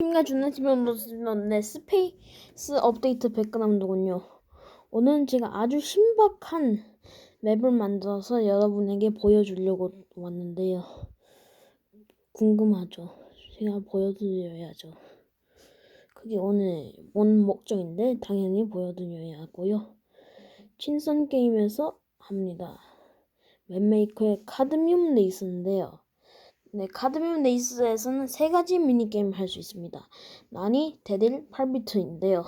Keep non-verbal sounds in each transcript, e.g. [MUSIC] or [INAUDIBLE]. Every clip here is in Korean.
팀과 주는 네 스페이스 업데이트 백그라운드군요. 오늘은 제가 아주 신박한 맵을 만들어서 여러분에게 보여주려고 왔는데요. 궁금하죠? 제가 보여드려야죠. 그게 오늘 온 목적인데 당연히 보여드려야 하고요. 친선 게임에서 합니다. 맵메이커의 카드뮴 레이스인데요. 네, 카드뮴 레이스에서는 세 가지 미니게임을 할 수 있습니다. 난이, 데릴, 8비트인데요.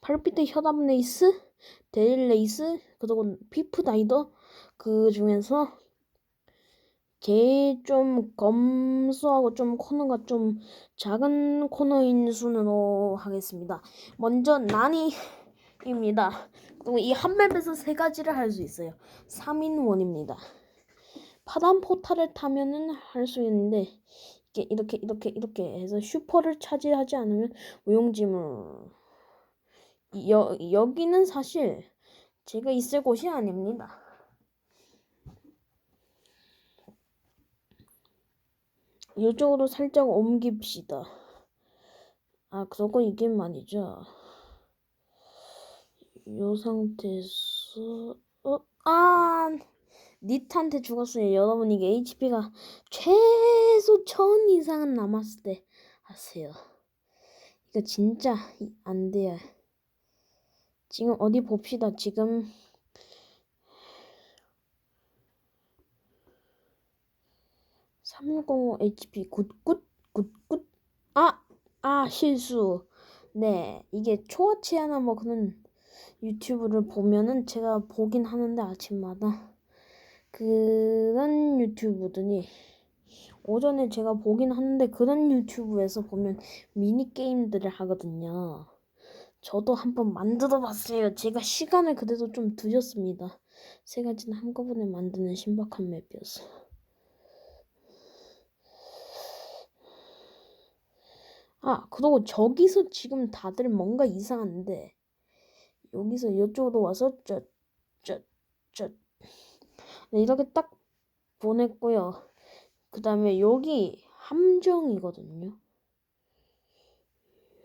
8비트 혈압 레이스, 데릴 레이스, 그리고 피프 다이더 그 중에서 제일 좀 검소하고 좀 코너가 좀 작은 코너인 순으로 하겠습니다. 먼저 난이입니다. 그리고 이 한 맵에서 세 가지를 할 수 있어요. 3인원입니다. 파단 포탈을 타면은 할 수 있는데 이게 이렇게 이렇게 이렇게 해서 슈퍼를 차지하지 않으면 무용지물 여, 여기는 사실 제가 있을 곳이 아닙니다. 이쪽으로 살짝 옮깁시다. 아, 그러고 이게 말이죠. 요 상태에서, 어, 아, 니트한테 죽었어요. 여러분, 이게 HP가 최소 1000 이상은 남았을 때 하세요. 이거 진짜 안 돼요. 지금 어디 봅시다. 지금 (365) HP 굿굿 굿굿 아! 아 실수 네 이게 초아치 하나 뭐 그런 유튜브를 보면은 제가 보긴 하는데 아침마다 그런 유튜브들이 오전에 제가 보긴 하는데 그런 유튜브에서 보면 미니 게임들을 하거든요. 저도 한번 만들어 봤어요. 제가 시간을 그래도 좀 두셨습니다. 세 가지는 한꺼번에 만드는 신박한 맵이었어. 아, 그리고 저기서 지금 다들 뭔가 이상한데 여기서 이쪽으로 와서 저, 저, 저 네, 이렇게 딱 보냈고요. 그 다음에 여기 함정이거든요.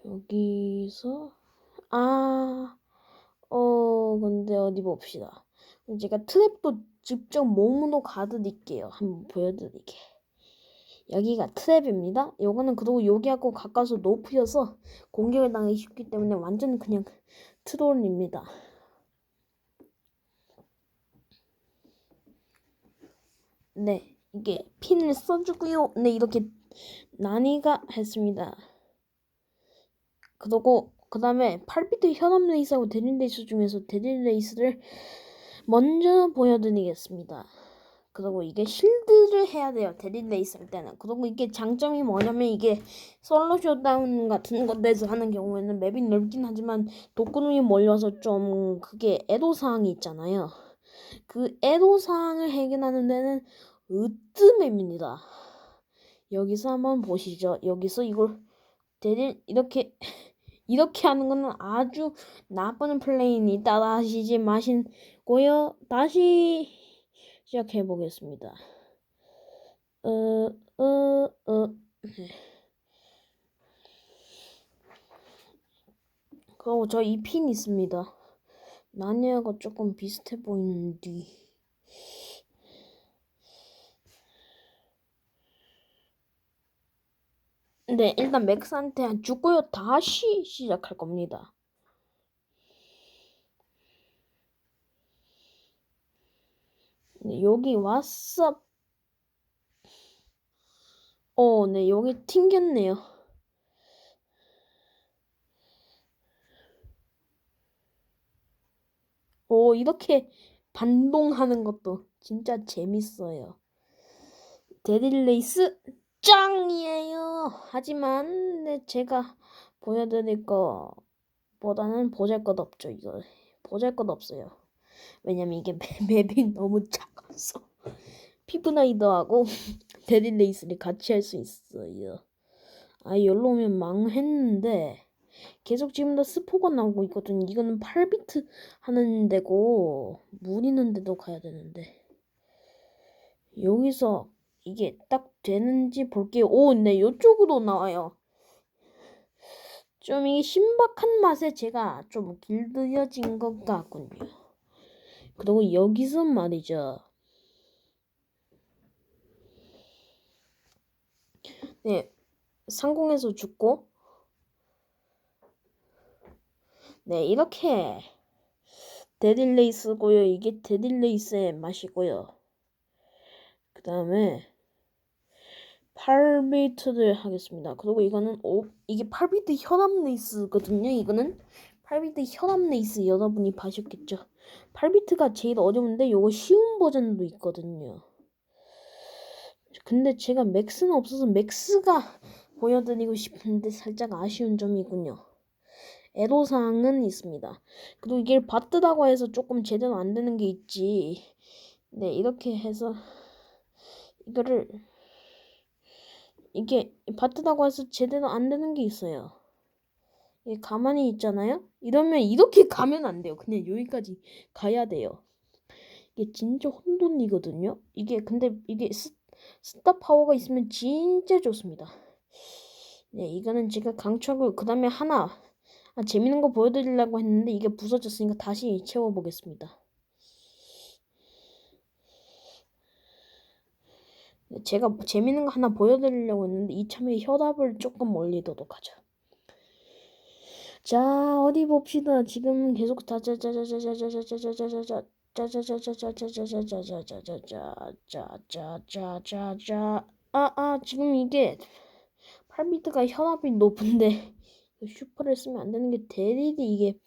여기서 아, 어, 근데 어디 봅시다. 제가 트랩도 직접 몸으로 가드릴게요. 한번 보여드릴게. 여기가 트랩입니다. 요거는 그리고 여기하고 가까워서 높이어서 공격을 당하기 쉽기 때문에 완전 그냥 트롤입니다. 네, 이게 핀을 써주고요. 네, 이렇게 난이가 했습니다. 그리고 그 다음에 8비트 현업 레이스하고 데릴 레이스 중에서 데릴 레이스를 먼저 보여드리겠습니다. 그리고 이게 실드를 해야 돼요. 데릴 레이스 할 때는. 그리고 이게 장점이 뭐냐면 이게 솔로 쇼다운 같은 것에서 하는 경우에는 맵이 넓긴 하지만 독구름이 몰려서 좀 그게 애도사항이 있잖아요. 그 애도사항을 해결하는 데는 으뜸맵입니다. 여기서 한번 보시죠. 여기서 이걸 데릴 이렇게 [LAUGHS] 이렇게 하는 거는 아주 나쁜 플레이니 따라 하시지 마시고요. 다시 시작해 보겠습니다. 어, 어, 어. 네. 그리고 저 이 핀 있습니다. 나니아가 조금 비슷해 보이는데. 네, 일단 맥스한테 죽고요. 다시 시작할 겁니다. 네, 여기 왔어. 어, 네, 여기 튕겼네요. 오, 이렇게 반동하는 것도 진짜 재밌어요. 데릴레이스 짱이에요. 하지만 네, 제가 보여드릴 거보다는 보잘것 없죠. 이거 보잘것 없어요. 왜냐면 이게 [LAUGHS] 맵이 너무 작아서 피부나이더하고 [LAUGHS] 데릴레이스를 같이 할 수 있어요. 아 열로 오면 망했는데 계속 지금 다 스포가 나오고 있거든. 이거는 8비트 하는 데고 물 있는 데도 가야 되는데 여기서 이게 딱 되는지 볼게요. 오, 네, 이쪽으로 나와요. 좀 이게 신박한 맛에 제가 좀 길들여진 것 같군요. 그리고 여기서 말이죠. 네, 상공에서 죽고 네, 이렇게 데딜레이스고요. 이게 데딜레이스의 맛이고요. 그 다음에 8비트를 하겠습니다. 그리고 이거는 오, 이게 8비트 현암 레이스거든요. 이거는 8비트 현암 레이스 여러분이 봐셨겠죠. 8비트가 제일 어려운데 요거 쉬운 버전도 있거든요. 근데 제가 맥스는 없어서 맥스가 보여드리고 싶은데 살짝 아쉬운 점이군요. 애로사항은 있습니다. 그리고 이게 바트다고 해서 조금 제대로 안 되는 게 있지. 네, 이렇게 해서 이거를 이게 바트다고 해서 제대로 안 되는 게 있어요. 이게 가만히 있잖아요. 이러면 이렇게 [LAUGHS] 가면 안 돼요. 그냥 여기까지 가야 돼요. 이게 진짜 혼돈이거든요. 이게 근데 이게 스, 스타 파워가 있으면 진짜 좋습니다. 네, 이거는 제가 강추하고 그 다음에 하나 아, 재밌는 거 보여드리려고 했는데 이게 부서졌으니까 다시 채워보겠습니다. 네, 제가 재밌는 거 하나 보여드리려고 했는데 이참에 혈압을 조금 올리도록 하죠. 자 어디 봅시다. 지금 계속 다자자자자자자자자자자자자 짜자자자자자자자자자자자자자자자자자 아아 지금 이게 8비트가 혈압이 높은데 슈퍼를 쓰면 안 되는 게 대리디 이게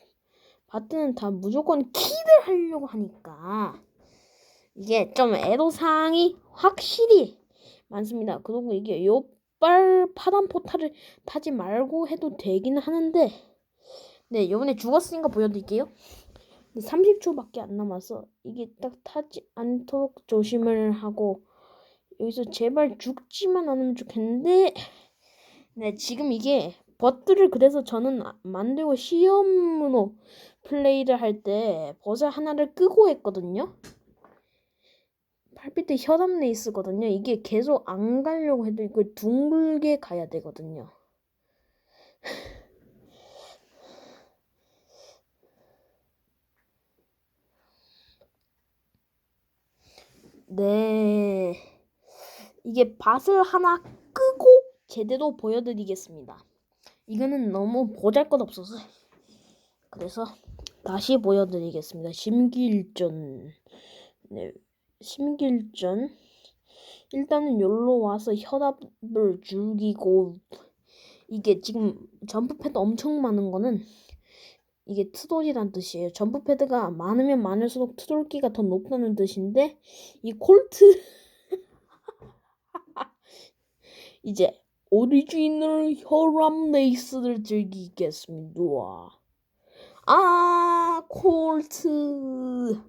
바트는 다 무조건 키를 하려고 하니까 이게 좀 애로사항이 확실히 많습니다. 그리고 이게 요빨 파란 포탈을 타지 말고 해도 되긴 하는데 네 요번에 죽었으니까 보여드릴게요. 30초밖에 안 남아서 이게 딱 타지 않도록 조심을 하고 여기서 제발 죽지만 않으면 좋겠는데 네 지금 이게 버트를 그래서 저는 아- 만들고 시험으로 플레이를 할 때 버섯 하나를 끄고 했거든요. 8비트 혈압 레이스거든요. 이게 계속 안 가려고 해도 이걸 둥글게 가야 되거든요. [SIGHS] 네. 이게 밭을 하나 끄고 제대로 보여드리겠습니다. 이거는 너무 보잘것없어서 그래서 다시 보여드리겠습니다. 심기일전 네, 심기일전 일단은 여기로 와서 혈압을 죽이고 이게 지금 점프 패드 엄청 많은 거는 이게 트돌이란 뜻이에요. 점프 패드가 많으면 많을수록 트돌기가 더 높다는 뜻인데 이 콜트 [LAUGHS] 이제 오리지널 혈압 레이스를 즐기겠습니다. 아, 콜트.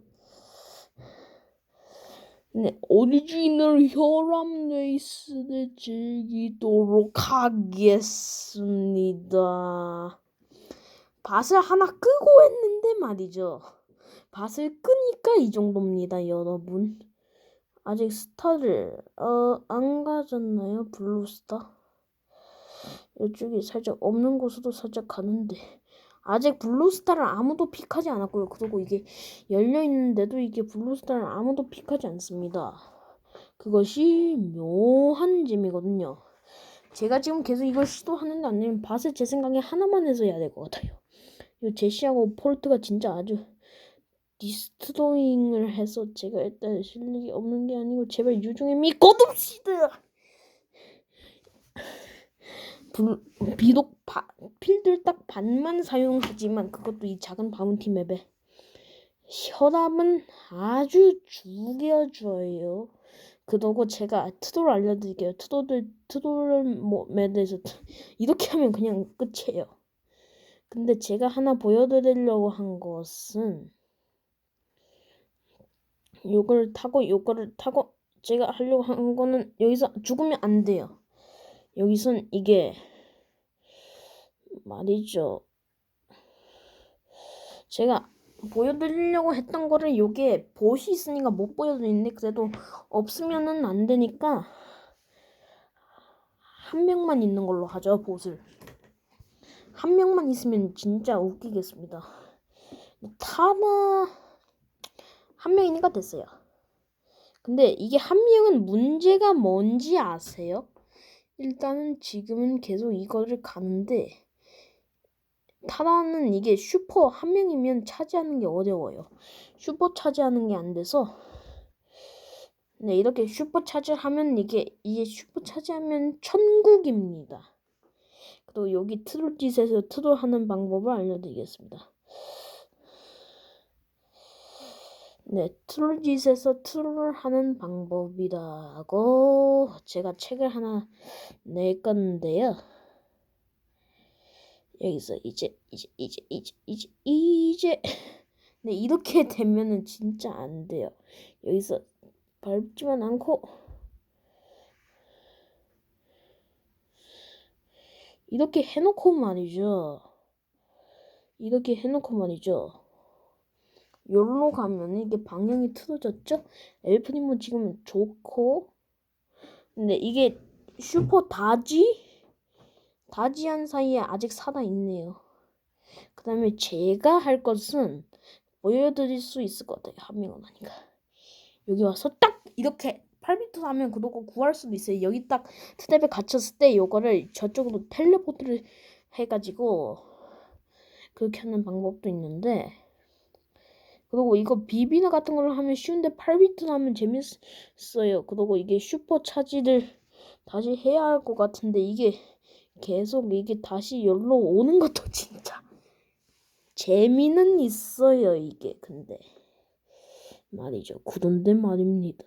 네, 오리지널 혈압 레이스를 즐기도록 하겠습니다. 밭을 하나 끄고 했는데 말이죠. 밭을 끄니까 이 정도입니다, 여러분. 아직 스타를 어, 안 가졌나요? 블루스타? 이쪽이 살짝 없는 곳으로 살짝 가는데 아직 블루스타를 아무도 픽하지 않았고요. 그리고 이게 열려 있는데도 이게 블루스타를 아무도 픽하지 않습니다. 그것이 묘한 재미거든요. 제가 지금 계속 이걸 시도하는데 안 되면 밭을 제 생각에 하나만 해서 해야 될 것 같아요. 이 제시하고 폴트가 진짜 아주 디스트로잉을 해서 제가 일단 실력이 없는 게 아니고 제발 유중에 믿고둡시다. 불, 비록 바, 필드 딱 반만 사용하지만 그것도 이 작은 바운티 맵에 혈압은 아주 죽여줘요. 그러고 제가 트돌 알려드릴게요. 트돌들 트돌 뭐 맵에서 이렇게 하면 그냥 끝이에요. 근데 제가 하나 보여드리려고 한 것은 요걸 타고 요거를 타고 제가 하려고 한 거는 여기서 죽으면 안 돼요. 여기선 이게 말이죠. 제가 보여드리려고 했던 거를 요게 보시 있으니까 못 보여드리는데 그래도 없으면은 안 되니까 한 명만 있는 걸로 하죠 보슬 한 명만 있으면 진짜 웃기겠습니다. 타나 한 명이니까 됐어요. 근데 이게 한 명은 문제가 뭔지 아세요? 일단은 지금은 계속 이거를 가는데 타라는 이게 슈퍼 한 명이면 차지하는 게 어려워요. 슈퍼 차지하는 게 안 돼서 네 이렇게 슈퍼 차지하면 이게 이게 슈퍼 차지하면 천국입니다. 그리고 여기 트롤짓에서 트롤하는 방법을 알려드리겠습니다. 네, 트롤짓에서 트롤하는 방법이라고 제가 책을 하나 낼 건데요. 여기서 이제 이제 이제 이제 이제 이제 [LAUGHS] 네 이렇게 [LAUGHS] 되면은 진짜 안 돼요. 여기서 밟지만 않고 이렇게 해놓고 말이죠. 이렇게 해놓고 말이죠. 여기로 가면 이게 방향이 틀어졌죠? 엘프님은 지금 좋고 근데 이게 슈퍼 다지? 다지한 사이에 아직 살아 있네요. 그 다음에 제가 할 것은 보여드릴 수 있을 것 같아요. 한 명은 아니까. 여기 와서 딱 이렇게 8비트 하면 그도고 구할 수도 있어요. 여기 딱 스텝에 갇혔을 때 요거를 저쪽으로 텔레포트를 해가지고 그렇게 하는 방법도 있는데 그리고 이거 비비나 같은 걸로 하면 쉬운데 8비트 하면 재밌어요. 그리고 이게 슈퍼 차지를 다시 해야 할 것 같은데 이게 계속 이게 다시 열로 오는 [LAUGHS] 것도 진짜 재미는 있어요. 이게 근데 말이죠. 그런데 말입니다.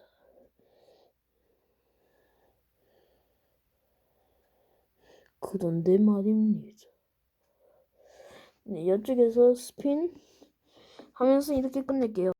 그런데 말입니다. 네, 이쪽에서 스핀 하면서 이렇게 끝낼게요.